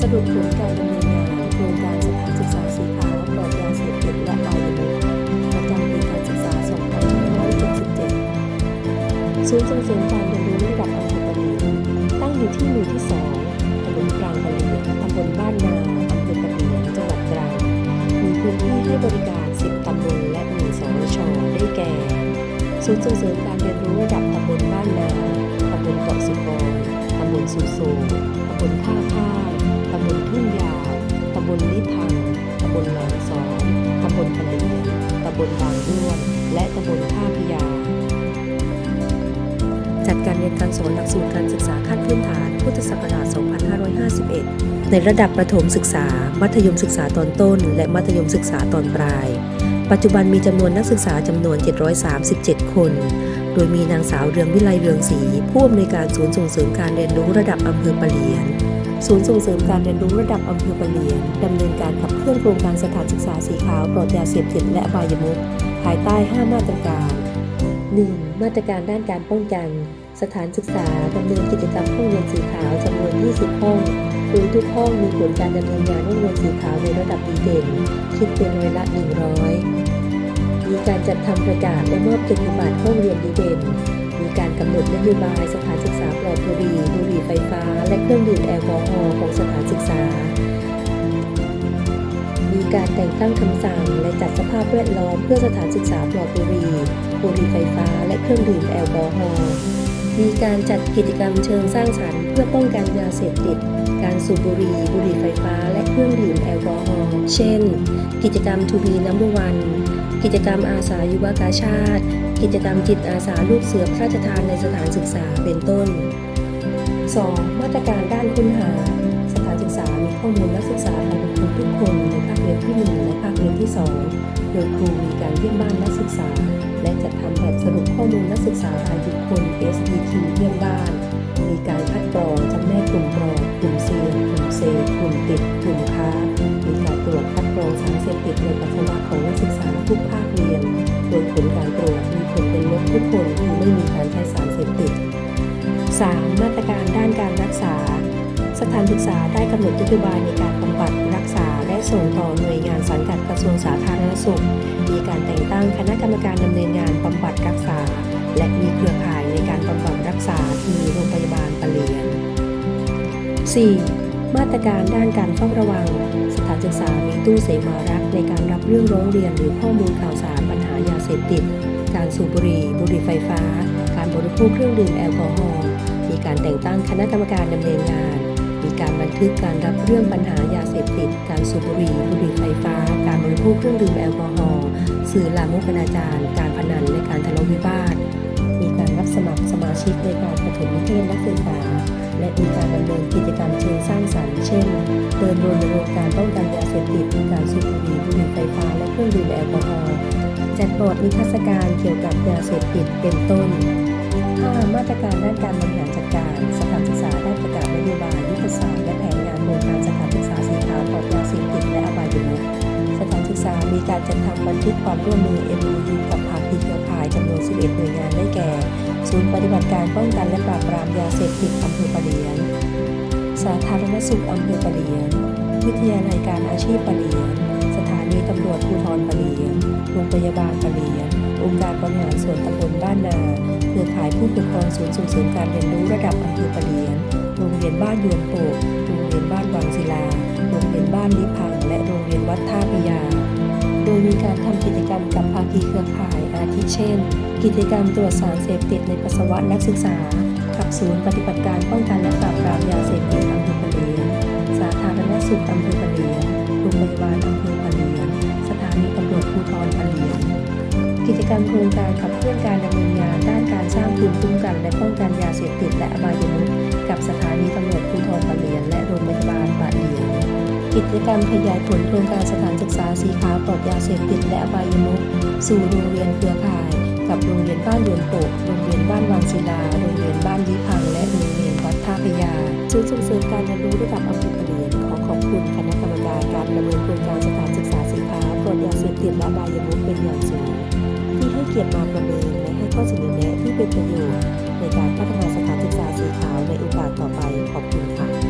สรุปผลการดำเนินงานโครงการสถานศึกษาสีขาวปลอดยาเสพติดและใบอนุประจำปีการศึกษา 2567ศูนย์ส่งเสริมการเรียนรู้ระดับอำเภอปะลียตั้งอยู่ที่หมู่ที่2ถนนกลางปะเหลียตำบลบ้านนาอำเภอปะลียจังหวัดตรังมีพื้นที่ให้บริการ 10 ตำบลและ1สชได้แก่ ศูนย์ส่งเสริมการเรียนรู้ระดับ สุโซตำบลท่าข้าตำบลทุ่งยาวตำบลลิพังตำบลหนองสอนตำบลปะเลียนตำบลบางร่วงและตำบลท่าพยา จัดการเรียนการสอนหลักสูตรการศึกษาขั้นพื้นฐาน พุทธศักราช 2551 ในระดับประถมศึกษา มัธยมศึกษาตอนต้น และมัธยมศึกษาตอนปลาย ปัจจุบันมีจำนวนนักศึกษาจำนวน 737 คน โดยมีนางสาวเรืองวิไลเรืองศรีผู้อำนวยการศูนย์ส่งเสริมการเรียนรู้ระดับอำเภอปะเหลียน ศูนย์ส่งเสริมการเรียนรู้ระดับอำเภอปะเหลียนดำเนินการขับเคลื่อนโครงการสถานศึกษาสีขาวปลอดยาเสพติดและอบายมุขภายใต้ 5 มาตรการ 1. มาตรการด้านการป้องกัน สถานศึกษาดำเนินกิจกรรมห้องเรียนสีขาวจำนวน 20 ห้องโดยทุกห้องมีผลการดำเนินงานห้องเรียนสีขาวในระดับดีเด่น คิดเป็นร้อยละ 100 มีการจัดทำประกาศและมอบเกียรติบัตรห้องเรียนดีเด่น มีการกำหนดนโยบายสถานศึกษาปลอดบุหรี่บุหรี่ไฟฟ้า และเครื่องดื่มแอลกอฮอล์ของสถานศึกษา มีการแต่งตั้งคำสั่งและจัดสภาพแวดล้อมเพื่อสถานศึกษาปลอดบุหรี่บุหรี่ไฟฟ้า และเครื่องดื่มแอลกอฮอล์มีการจัดกิจกรรมเชิงสร้างสรรค์เพื่อป้องกันยาเสพติด การสูบบุหรี่ บุหรี่ไฟฟ้า และเครื่องดื่มแอลกอฮอล์ เช่น กิจกรรม To be number one กิจกรรมอาสายุวกาชาติ กิจกรรมจิตอาสาลูกเสือพระราชทานในสถานศึกษาเป็นต้น 2. มาตรการด้านค้นหา สถานศึกษามีข้อมูลนักศึกษารายบุคคลทุกคนในภาคเรียนที่ 1 และภาคเรียนที่ 2 โดยครูมีการเยี่ยมบ้านนักศึกษา และจัดทำแบบสรุปข้อมูลนักศึกษารายบุคคล SDQ เยี่ยมบ้าน มีการคัดกรองจำแนกกลุ่มปลอดกลุ่มเสี่ยงกลุ่มเซกลุ่มติดกลุ่มค้ามีการตรวจคัดกรองสารเสพติดในปัสสาวะของนักศึกษา เป็นลทุกคนคือไม่มีการใช้สารเสพติด 3. มาตรการด้านการรักษา สถานศึกษาได้กำหนดนโยบายในการบำบัดรักษา และส่งต่อหน่วยงานสังกัดกระทรวงสาธารณสุข มีการแต่งตั้งคณะกรรมการดำเนินงานบำบัดรักษา และมีเครือข่ายในการบำบัดรักษาที่โรงพยาบาลปะเหลียน 4. มาตรการด้านการเฝ้าระวัง สถานศึกษามีตู้เสมารักในการรับเรื่องร้องเรียนหรือข้อมูลข่าวสารปัญหา ยาเสพติด การสูบบุหรี่ บุหรี่ไฟฟ้า การบริโภคเครื่องดื่มแอลกอฮอล์ มีการแต่งตั้งคณะกรรมการดำเนินงาน มีการบันทึกการรับเรื่องปัญหายาเสพติด การสูบบุหรี่ บุหรี่ไฟฟ้า การบริโภคเครื่องดื่มแอลกอฮอล์ สื่อลามกอนาจารการพนันและการทะเลาะวิวาท มีการรับสมัครสมาชิกในการปฐมนิเทศนักศึกษา และมีการดำเนินกิจกรรมเชิงสร้างสรรค์ เช่น เดินรณรงค์การป้องกันยาเสพติด การสูบบุหรี่ บุหรี่ไฟฟ้า และเครื่องดื่มแอลกอฮอล์ จัดบอร์ดนิทรรศการเกี่ยวกับยาเสพติดเป็นต้น 5. มาตรการด้านการบริหารจัดการสถานศึกษาได้ประกาศนโยบายยุทธศาสตร์และแผนงานโครงการสถานศึกษาสีขาวปลอดยาเสพติดและอบายมุขสถานศึกษามีการจัดทำบันทึกความร่วมมือ MOU กับภาคีเครือข่ายจำนวน 11 หน่วยงานได้แก่ ศูนย์ปฏิบัติการป้องกันและปราบปรามยาเสพติดอำเภอปะเหลียน สาธารณสุขอำเภอปะเหลียน วิทยาลัยการอาชีพปะเหลียน ตำรวจภูธรปะเหลียนโรงพยาบาลปะเหลียนองค์การบริหารส่วนตำบลบ้านนาเครือข่ายผู้ปกครองศูนย์ส่งเสริมการเรียนรู้ระดับอำเภอปะเหลียนโรงเรียนบ้านยวนโปกโรงเรียนบ้านวังศิลา โรงเรียนบ้านลิพัง และโรงเรียนวัดท่าพยา โดยมีการทำกิจกรรมกับภาคีเครือข่ายอาทิเช่น กิจกรรมตรวจสารเสพติดในปัสสาวะนักศึกษา กับศูนย์ปฏิบัติการป้องกันและปราบปรามยาเสพติดอำเภอ กิจกรรมโครงการขับเคลื่อนการดำเนินงานด้านการสร้างภูมิคุ้มกัน และป้องกันยาเสพติดและอบายมุขกับสถานีตำรวจภูธรปะเหลียน และโรงพยาบาลปะเหลียน กิจกรรมขยายผลโครงการสถานศึกษาสีขาวปลอดยาเสพติดและอบายมุขสู่โรงเรียนเครือข่าย กับโรงเรียนบ้านยวนโปกโรงเรียนบ้านวังศิลา โรงเรียนบ้านลิพัง และโรงเรียนวัดท่าพยาศูนย์ส่งเสริมการเรียนรู้ระดับอำเภอปะเหลียนขอขอบคุณคณะกรรมการการดำเนินโครงการสถานศึกษาสีขาวปลอดยาเสพติดและอบายมุขเป็นอย่างสูง กียรติมาประเมินและให้ข้อเสนอแนะที่เป็นประโยชน์ในการพัฒนาสถานศึกษาสีขาวในโอกาสต่อไปขอบคุณค่ะ